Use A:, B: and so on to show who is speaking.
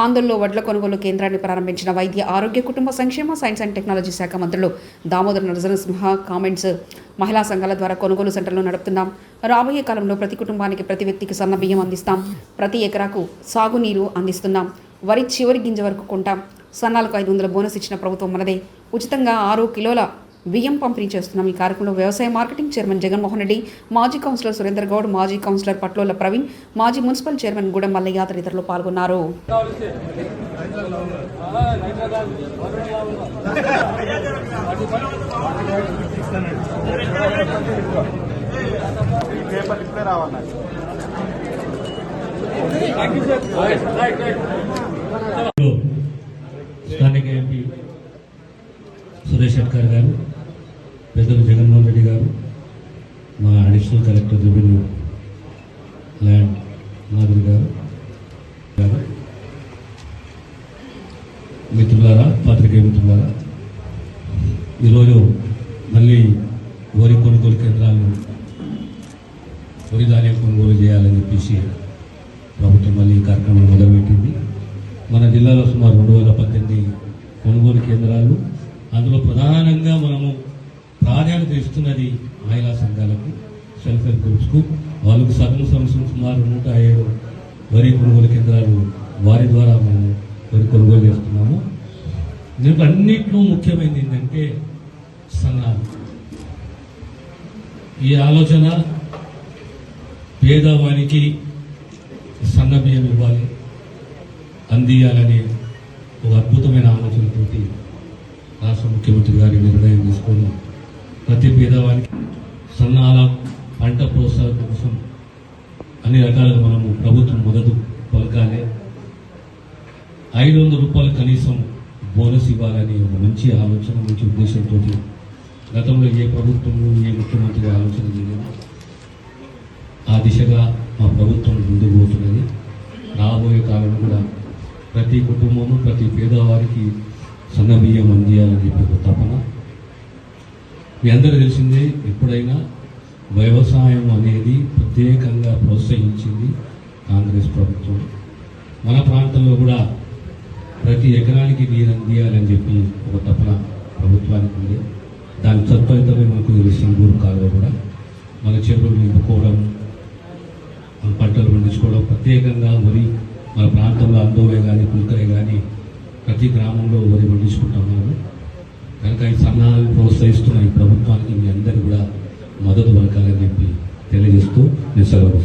A: ఆందోళనలో వడ్ల కొనుగోలు కేంద్రాన్ని ప్రారంభించిన వైద్య ఆరోగ్య కుటుంబ సంక్షేమ సైన్స్ అండ్ టెక్నాలజీ శాఖ మంత్రులు దామోదర్ నరసింహ కామెంట్స్. మహిళా సంఘాల ద్వారా కొనుగోలు సెంటర్లు నడుపుతున్నాం. రాబోయే కాలంలో ప్రతి కుటుంబానికి ప్రతి వ్యక్తికి సన్న బియ్యం అందిస్తాం. ప్రతి ఎకరాకు సాగునీరు అందిస్తున్నాం. వరి చివరి గింజ వరకు కొంటాం. సన్నాలకు ఐదు వందల బోనస్ ఇచ్చిన ప్రభుత్వం మనదే. ఉచితంగా ఆరు కిలోల బియ్యం పంపిణీ చేస్తున్నాం ఈ కార్యక్రమంలో వ్యవసాయ మార్కెటింగ్ చైర్మన్ జగన్మోహన్ రెడ్డి మాజీ కౌన్సిలర్ సురేందర్ గౌడ్ మాజీ కౌన్సిలర్ పట్లోల ప్రవీణ్ మాజీ మున్సిపల్ చైర్మన్ గూడెం మల్లయ్య తదితరులు పాల్గొన్నారు.
B: పేపర్ ఇప్పుడే రావాలి
C: స్థానిక ఎంపీ సురేష్ శెట్కర్ గారు పెద్దలు జగన్మోహన్ రెడ్డి గారు మా additional collector revenue land Madhuri garu garu మిత్రులారా పాత్రికేయ మిత్రులారా ఈరోజు మళ్ళీ వరి కొనుగోలు కేంద్రాలను వరి ధాన్యం కొనుగోలు చేయాలని చెప్పేసి ప్రభుత్వం మళ్ళీ ఈ కార్యక్రమం మొదలుపెట్టింది. మన జిల్లాలో సుమారు రెండు వేల పద్దెనిమిది కొనుగోలు కేంద్రాలు అందులో ప్రధాన ఇస్తున్నది మహిళా సంఘాలకు సెల్ఫ్ హెల్ప్ గ్రూప్స్కు. వాళ్ళకు సగం సంవత్సరం సుమారు నూట ఏడు వరి కొనుగోలు కేంద్రాలు వారి ద్వారా మేము వరి కొనుగోలు చేస్తున్నాము. దీనికి అన్నింటిలో ముఖ్యమైనది ఏంటంటే సంఘాలు. ఈ ఆలోచన పేదవానికి సన్న బియ్యం ఇవ్వాలి అందియాలనే ఒక అద్భుతమైన ఆలోచనతోటి రాష్ట్ర ముఖ్యమంత్రి గారి నిర్ణయం తీసుకొని పేదవానికి సన్నాల పంట ప్రోత్సాహం కోసం అన్ని రకాలుగా మనము ప్రభుత్వం మద్దతు పలకాలి ఐదు వందల రూపాయలు కనీసం బోనస్ ఇవ్వాలని ఒక మంచి ఆలోచన మంచి ఉద్దేశంతో గతంలో ఏ ప్రభుత్వము ఏ ముఖ్యమంత్రి ఆలోచన చేయలేదు ఆ దిశగా మా ప్రభుత్వం ముందుకు పోతున్నది. రాబోయే కాలంలో కూడా ప్రతి కుటుంబము ప్రతి పేదవారికి సన్నబియ్యం అందియాలని చెప్పి తపన. మీ అందరూ తెలిసిందే ఎప్పుడైనా వ్యవసాయం అనేది ప్రత్యేకంగా ప్రోత్సహించింది కాంగ్రెస్ ప్రభుత్వం. మన ప్రాంతంలో కూడా ప్రతి ఎకరానికి నీరు అందియాలని చెప్పి ఒక తపన ప్రభుత్వానికి ఉంది. దాని సత్ఫలితమే మనకు సింగూరు కాలువ కూడా. మన చెరువులు నింపుకోవడం మన పంటలు పండించుకోవడం ప్రత్యేకంగా వరి మన ప్రాంతంలో అందోవే కానీ పుల్కరే కానీ ప్రతి గ్రామంలో వరి పండించుకుంటాం మనము కనుక ఈ సన్నాహాలను ప్రోత్సహిస్తున్న ఈ ప్రభుత్వానికి మీ అందరూ కూడా మద్దతు పలకాలని చెప్పి తెలియజేస్తూ నేను సెలవు